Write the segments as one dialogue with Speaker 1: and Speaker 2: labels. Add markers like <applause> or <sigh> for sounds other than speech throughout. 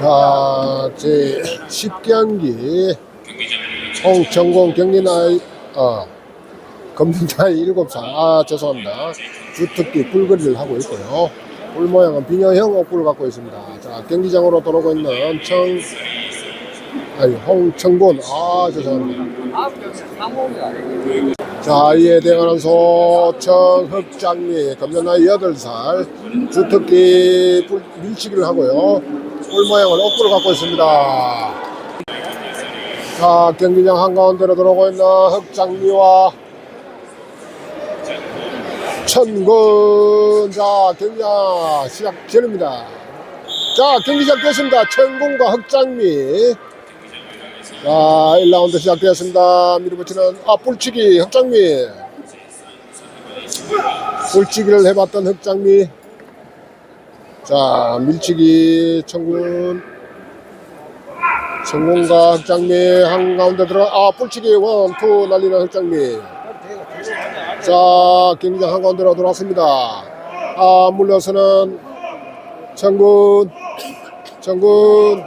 Speaker 1: 자, 제 10경기 홍천공 경기 나이, 어, 검진 나이 7살. 아, 죄송합니다. 주특기 뿔거리를 하고 있고요. 뿔 모양은 비녀형 옥불을 갖고 있습니다. 자, 경기장으로 돌아오고 있는 청, 아니, 홍천곤. 아, 죄송합니다. 자, 이에 대응하는 소청 흑장미, 검정 나이 8살, 주특기 뿔, 밀치기를 하고요. 뿔 모양은 옥불을 갖고 있습니다. 자, 경기장 한가운데로 들어오고 있는 흑장미와 천군. 자, 경기장 시작 전입니다. 자, 경기 시작됐습니다. 천군과 흑장미. 자, 1라운드 시작되었습니다. 밀어붙이는, 아, 뿔치기, 흑장미. 뿔치기를 해봤던 흑장미. 자, 밀치기, 천군. 성공과 흑장미 한가운데 들어 아 뿔치기 원투 날리는 흑장미. 자 경기장 한가운데로 들어왔습니다. 아 물려서는 청군. 청군.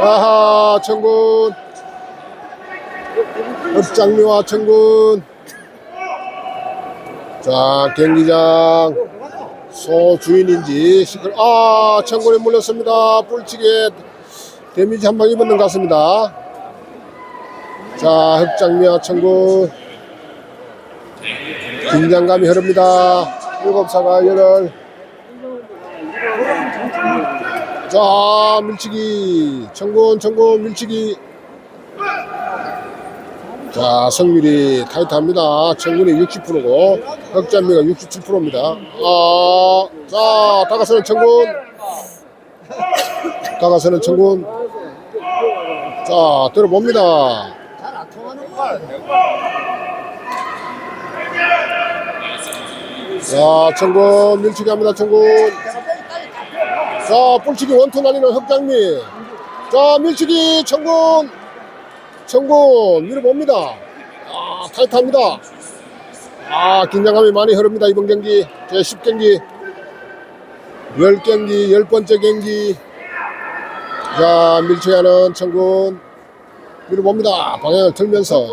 Speaker 1: 아하 청군. 흑장미와 청군. 자 경기장 소 주인인지 시끌 아 청군이 물렸습니다. 뿔치기에 데미지 한 방 입었는 것 같습니다. 자 흑장미와 청군 긴장감이 흐릅니다. 일곱 사가 열흘. 자 밀치기. 청군 청군 밀치기 자 승률이 타이트합니다. 청군이 60%고 흑장미가 67%입니다. 아, 자 다가서는 청군. 다가서는 청군. 자 들어봅니다. 자 청군 밀치기 합니다 청군. 자 뿔치기 원투 날리는 흑장미. 자 밀치기 청군 청군 밀어봅니다. 아 타이트합니다. 아 긴장감이 많이 흐릅니다 이번 경기. 제 10경기. 10경기 10번째 경기. 자 밀치하는 청군 밀어봅니다. 방향을 틀면서.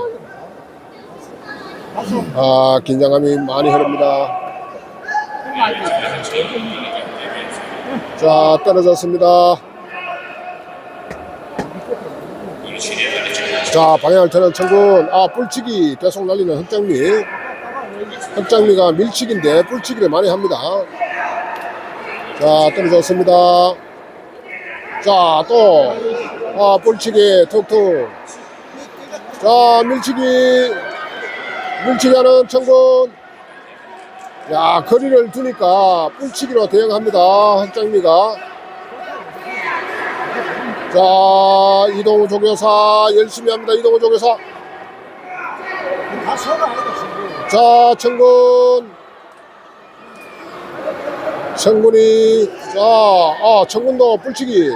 Speaker 1: 아 긴장감이 많이 흐릅니다. 자 떨어졌습니다 자 방향을 트는 청군. 아 뿔치기. 계속 날리는 흑장미. 흑장미가 밀치기인데 뿔치기를 많이 합니다. 자 떨어졌습니다. 자또. 아, 뿔치기 툭툭 자 밀치기. 밀치기 하는 청군. 야 거리를 두니까 뿔치기로 대응합니다. 흑장미가 자 이동우 조교사 열심히 합니다. 이동우 조교사. 자 청군. 청군이 자 아 청군도 뿔치기.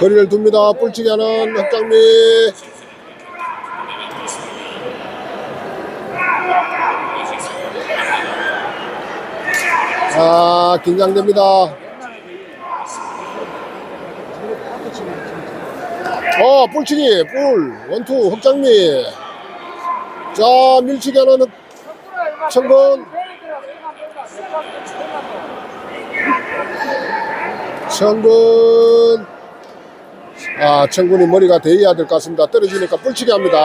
Speaker 1: 거리를 둡니다. 뿔치기 하는 흑장미. 아 긴장됩니다. 어 뿔치기 뿔 원투 흑장미. 자 밀치기 하는 흑- 청군 청군 아 청군이 머리가 대해야 될 것 같습니다. 떨어지니까 뿔치기 합니다.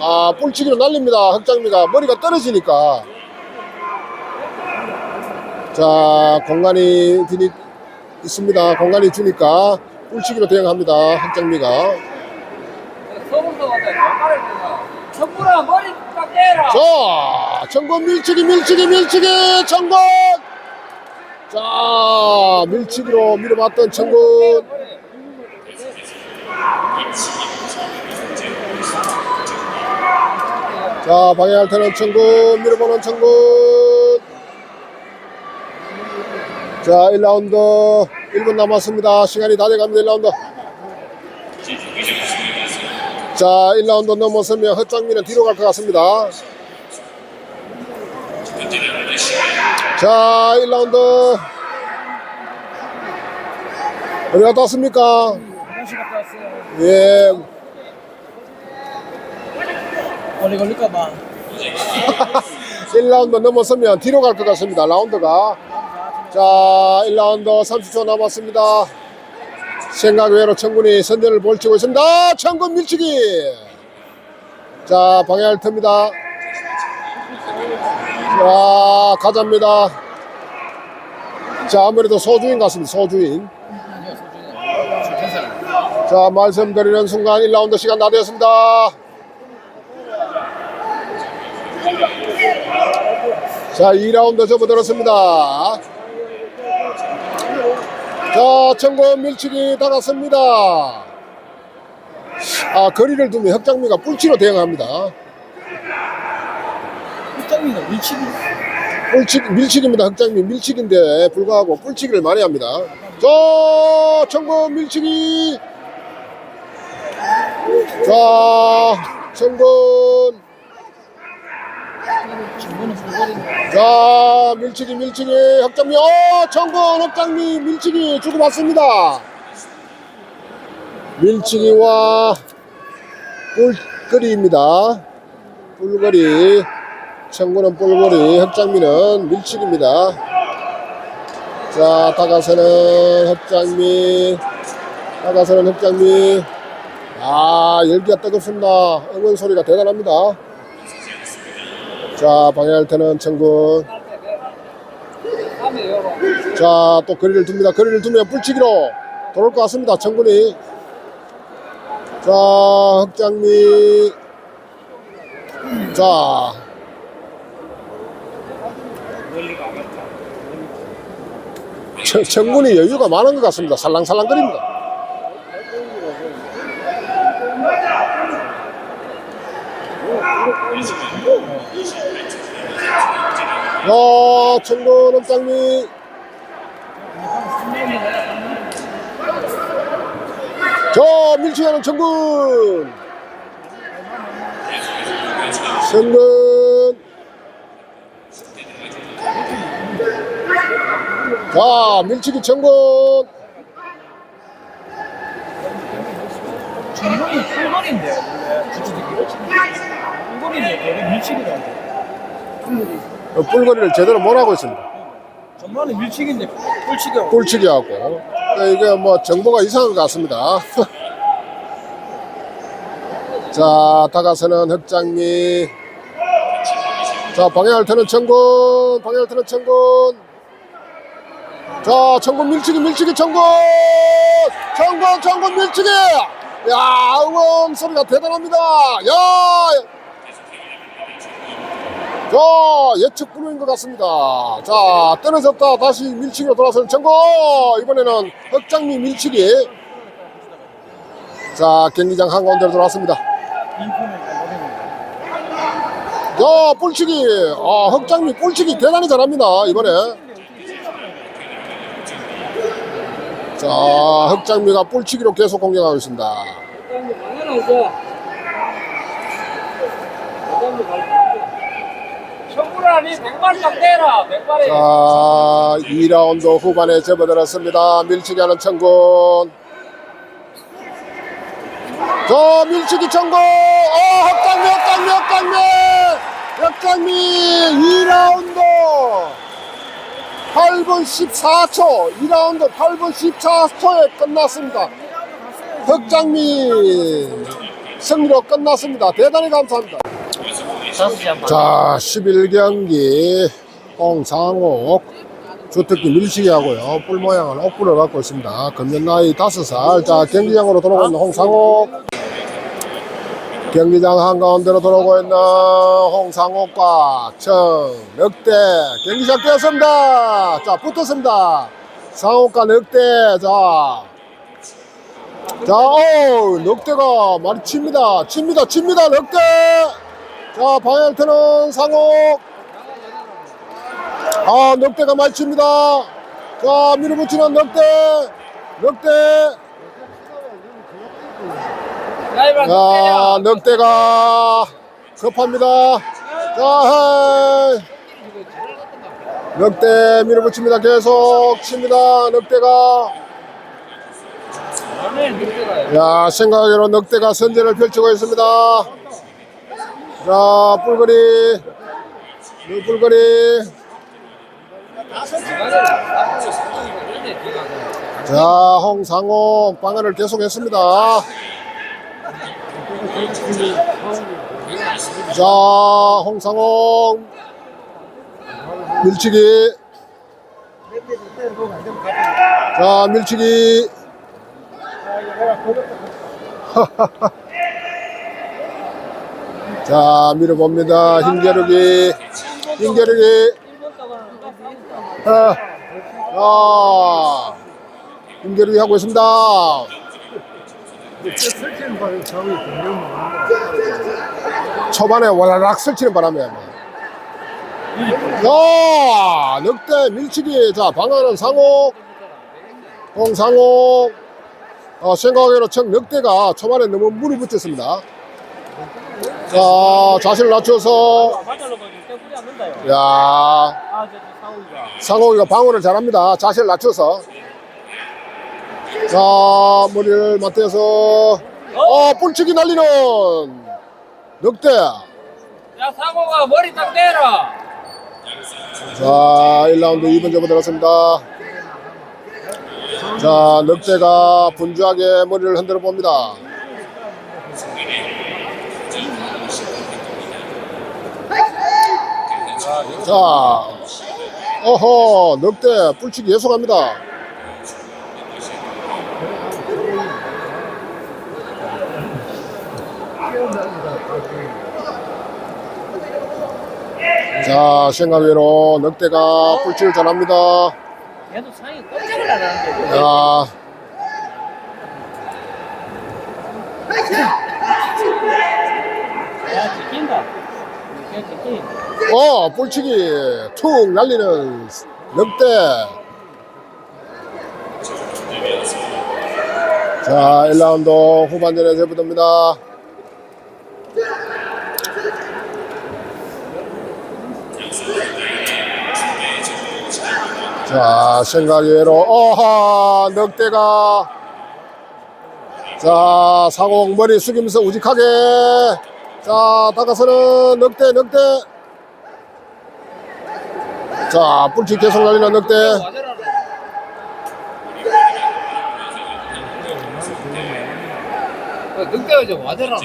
Speaker 1: 아 뿔치기로 날립니다. 흑장미가 머리가 떨어지니까 자 공간이 드니 있습니다. 공간이 주니까 뿔치기로 대응합니다.
Speaker 2: 머리 딱.
Speaker 1: 자 청군 밀치기 밀치기 밀치기 청군 자 밀치기로 밀어봤던 청군 자 방해할 때는 청군 밀어보는 청군 자 1라운드 1분 남았습니다 시간이 다 돼갑니다 1라운드 자 1라운드 넘어서면 헛장미는 뒤로 갈 것 같습니다 자, 1라운드. 어디 갔다 왔습니까? 예.
Speaker 2: 오래 걸릴까봐. <laughs>
Speaker 1: 1라운드 넘어서면 뒤로 갈 것 같습니다. 라운드가. 자, 1라운드 30초 남았습니다. 생각 외로 청군이 선전을 벌치고 있습니다. 청군 밀치기. 자, 방해할 터입니다. 자, 가자입니다. 자, 아무래도 소주인 같습니다. 소주인. 자, 말씀드리는 순간 1라운드 시간 다 되었습니다. 자, 2라운드 접어들었습니다. 자, 청군 밀치기 달았습니다. 아, 거리를 두면 흑장미가 뿔치로 대응합니다.
Speaker 2: 흑장미가 밀치기.
Speaker 1: 뿔치, 밀치기입니다. 흑장미 밀치기인데 불구하고 뿔치기를 많이 합니다. 자, 청군 밀치기. 자, 청군. 자, 밀치기, 밀치기, 흑장미, 어, 청군, 흑장미, 밀치기 주고 받습니다. 밀치기와 뿔거리입니다. 뿔거리, 청군은 뿔거리, 흑장미는 밀치기입니다. 자, 다가서는 흑장미, 다가서는 흑장미. 아, 열기가 뜨겁습니다. 응원 소리가 대단합니다. 자.
Speaker 2: 다음에 열어.
Speaker 1: 자, 또 거리를 둡니다. 거리를 두면 불치기로 돌아올 것 같습니다. 청군이. 자, 흑장미. 자. 청- 청군이 여유가 많은 것 같습니다. 살랑살랑거립니다. 야, 청군 흑장미. 저 밀치하는 청군 청군 자 밀치기.
Speaker 2: 원래 주주들이 불거리인데 되게 밀치기도 안 돼.
Speaker 1: 어, 뿔거리를 제대로 못 하고 있습니다
Speaker 2: 전반은 밀치기인데 뿔치기 하고.
Speaker 1: 뿔치기하고. 어, 이게 뭐 정보가 이상한 것 같습니다. <laughs> 자 다가서는 흑장미. 자 방해할 때는 청군 방해할 때는 청군. 자 청군 밀치기 밀치기 청군! 청군 청군 밀치기! 야 응원 소리가 대단합니다. 야 자, 예측 불허인 것 같습니다. 자, 떨어졌다. 다시 밀치기로 돌아서는 청고! 이번에는 흑장미 밀치기. 자, 경기장 한가운데로 돌아왔습니다. 야, 뿔치기. 아, 흑장미 뿔치기 대단히 잘합니다. 이번에. 자, 흑장미가 뿔치기로 계속 공격하고 있습니다.
Speaker 2: 청구라니 백발짝 떼라. 백발에.
Speaker 1: 자, 2라운드 후반에 접어들었습니다. 밀치기 하는 청군. 저 밀치기 청군. 어, 흑장미, 흑장미, 흑장미. 흑장미 2라운드. 8분 14초. 2라운드 8분 14초에 끝났습니다. 흑장미 승리로 끝났습니다. 대단히 감사합니다. 자, 11경기 홍상옥 주특기 밀치기 하고요. 뿔 모양은 옥불을 갖고 있습니다. 금년 나이 5살. 자, 경기장으로 돌아오고 있는 홍상옥. 경기장 한가운데로 돌아오고 있는 홍상옥과 청넉대 경기 시작되었습니다. 자, 붙었습니다. 상옥과 넉대. 자, 자, 어, 넉대가 많이 칩니다. 칩니다. 칩니다. 넉대. 자, 방향태는 상옥. 아, 넉대가 많이 칩니다. 자, 밀어붙이는 넉대. 넉대. 자, 넉대가 급합니다. 자, 헤이. 넉대 밀어붙입니다. 계속 칩니다. 넉대가. 야, 생각외로 넉대가 선제를 펼치고 있습니다. 자, 뿔거리. 네, 뿔거리. 자, 홍상호 방어를 계속했습니다. 자, 홍상호 밀치기. 자, 밀치기. <laughs> 자, 밀어봅니다. 힘겨루기. 힘겨루기. 아, 아, 힘겨루기 하고 있습니다. 초반에 와라락 설치는 바람에. 야, 넉대 밀치기. 자, 방어는 상호. 홍상호. 어, 생각외로 청 넉대가 초반에 너무 물이 붙였습니다. 자, 자신을 낮춰서. 야. 상호이가 방어를 잘합니다. 자세를 낮춰서. 자, 머리를 맞대서. 어, 뿔치기 날리는 넉대.
Speaker 2: 야, 상호가 머리 딱 대라.
Speaker 1: 자, 1라운드 2번 접어 들었습니다. 자, 넉대가 분주하게 머리를 흔들어 봅니다. 자, 어허, 넉대 뿔치기 계속합니다. 자, 생각 외로 넉대가 뿔치를 잘합니다.
Speaker 2: 얘도 상이 꼼짝을 안 하는데.
Speaker 1: 야,
Speaker 2: 야, 지킨다. 걔 지킨.
Speaker 1: 어, 뿔치기 툭 날리는 넉대. 자, 1라운드 후반전에 재부됩니다. 자, 생각외로, 어하, 넉대가. 자, 사공 머리 숙이면서 우직하게. 자, 다가서는 넉대, 넉대. 자, 뿔치 계속 날리는.
Speaker 2: 와저라로. 늑대가 좀 와저라로.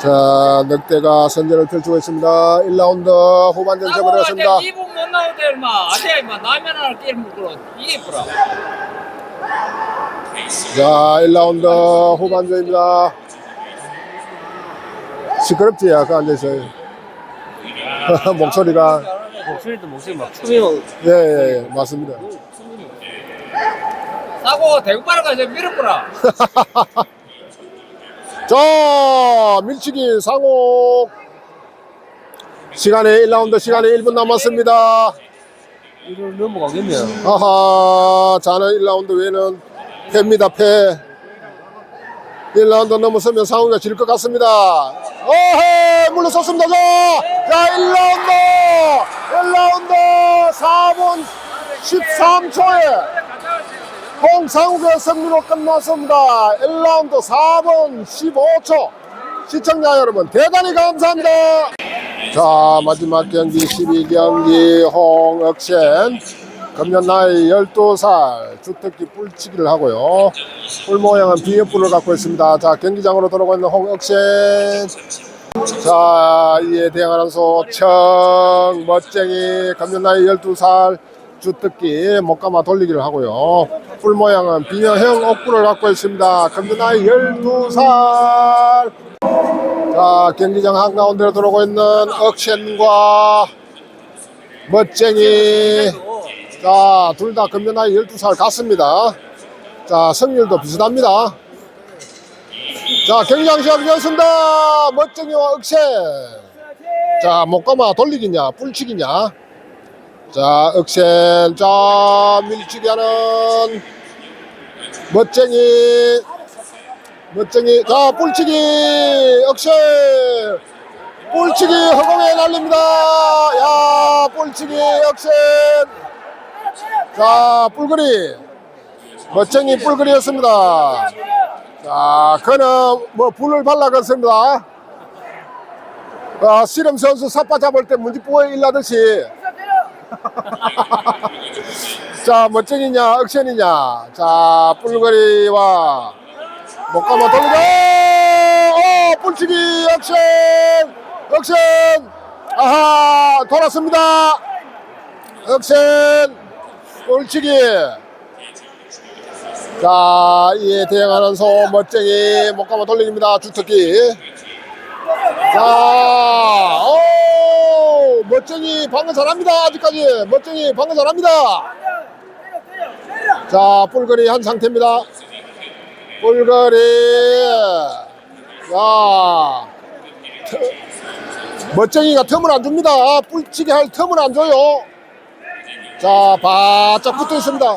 Speaker 1: 자, 넉대가 선전을 펼치고 있습니다. 1라운드 후반전 접어들었습니다.
Speaker 2: 2분 못 나오대, 얼마. 아재, 임마. 라면 하나 끼를 먹고. 이게 뿌라.
Speaker 1: 자, 1라운드 후반전입니다. 시끄럽지, 아까 앉아있어요. <laughs> 목소리가.
Speaker 2: 목소리도 목소리 막 추미어.
Speaker 1: 예, 예, 예, 맞습니다.
Speaker 2: 사고 대구바로 가서 밀어뿌라.
Speaker 1: 자, 밀치기 상호. 시간이 1라운드 시간이 1분 남았습니다.
Speaker 2: 이걸 넘어가겠네요.
Speaker 1: 아하, 자는 1라운드 외에는 패입니다, 패. 1라운드 넘어서면 상우가 질 것 같습니다. 어헤, 물러섰습니다, 자. 자, 1라운드! 1라운드 4분 13초에 홍상욱의 승리로 끝났습니다. 1라운드 4분 15초. 시청자 여러분, 대단히 감사합니다. 자, 마지막 경기 12경기 홍억센. 금년 나이 12살 주특기 뿔치기를 하고요. 뿔 모양은 비녀뿔을 갖고 있습니다. 자, 경기장으로 돌아오고 있는 홍억센. 자, 이에 대항하는 소청 멋쟁이 금년 나이 12살 주특기 목감아 돌리기를 하고요. 뿔 모양은 비녀형 옥뿔을 갖고 있습니다. 금년 나이 12살. 자, 경기장 한가운데로 들어오고 있는 억센과 멋쟁이. 자, 둘 다 금년 나이 12살 같습니다. 자, 승률도 비슷합니다. 자, 경기장 시작되었습니다. 멋쟁이와 억센. 자, 목감아 돌리기냐, 뿔치기냐. 자, 억센. 자, 밀치기 하는 멋쟁이. 멋쟁이. 자, 뿔치기. 억센. 뿔치기 허공에 날립니다. 야, 뿔 뿔치기 역전. 자, 뿔거리. 멋쟁이 뿔거리였습니다. 자, 그는 뭐 불을 발라갔습니다. 아, 씨름 선수 삿바 잡을 때 문지보에 일나듯이. <laughs> 자, 멋쟁이냐, 억션이냐. 자, 뿔거리와 목감아 돌리고, 어, 뿔치기 억션! 억션! 아하, 돌았습니다. 억션! 뿔치기. 자, 이에 대응하는 소 멋쟁이 목감아 돌리기입니다. 주특기. 자, 오, 멋쟁이 방금 잘합니다. 아직까지 멋쟁이 방금 잘합니다. 자, 뿔거리 한 상태입니다. 뿔거리. 자, 트- 멋쟁이가 틈을 안 줍니다. 뿔치기 할 틈을 안 줘요. 자, 바짝 붙어 있습니다.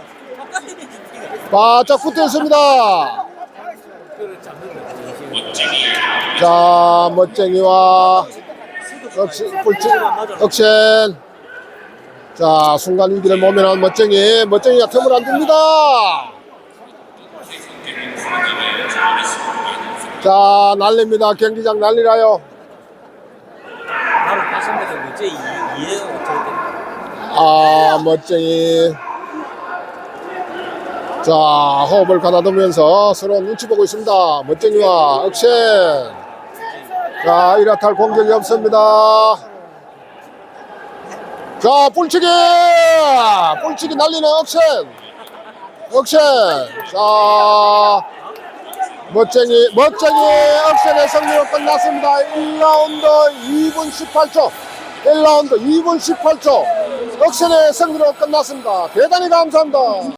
Speaker 1: 바짝 붙어 있습니다. 자, 멋쟁이와 억센. 자, 순간 위기를 모면한 멋쟁이. 멋쟁이가 틈을 안 줍니다. 자, 난립니다. 경기장 난리라요.
Speaker 2: 바로 파선돼서 문제 이해가 어떻게 되나?
Speaker 1: 아, 멋쟁이. 자, 호흡을 가다두면서 서로 눈치 보고 있습니다. 멋쟁이와 억센. 자, 이라탈 공격이 없습니다. 자, 뿔치기! 뿔치기 날리는 억센. 억센. 자, 멋쟁이, 멋쟁이 억센의 승리로 끝났습니다. 1라운드 2분 18초. 1라운드 2분 18초. 억센의 승리로 끝났습니다. 대단히 감사합니다.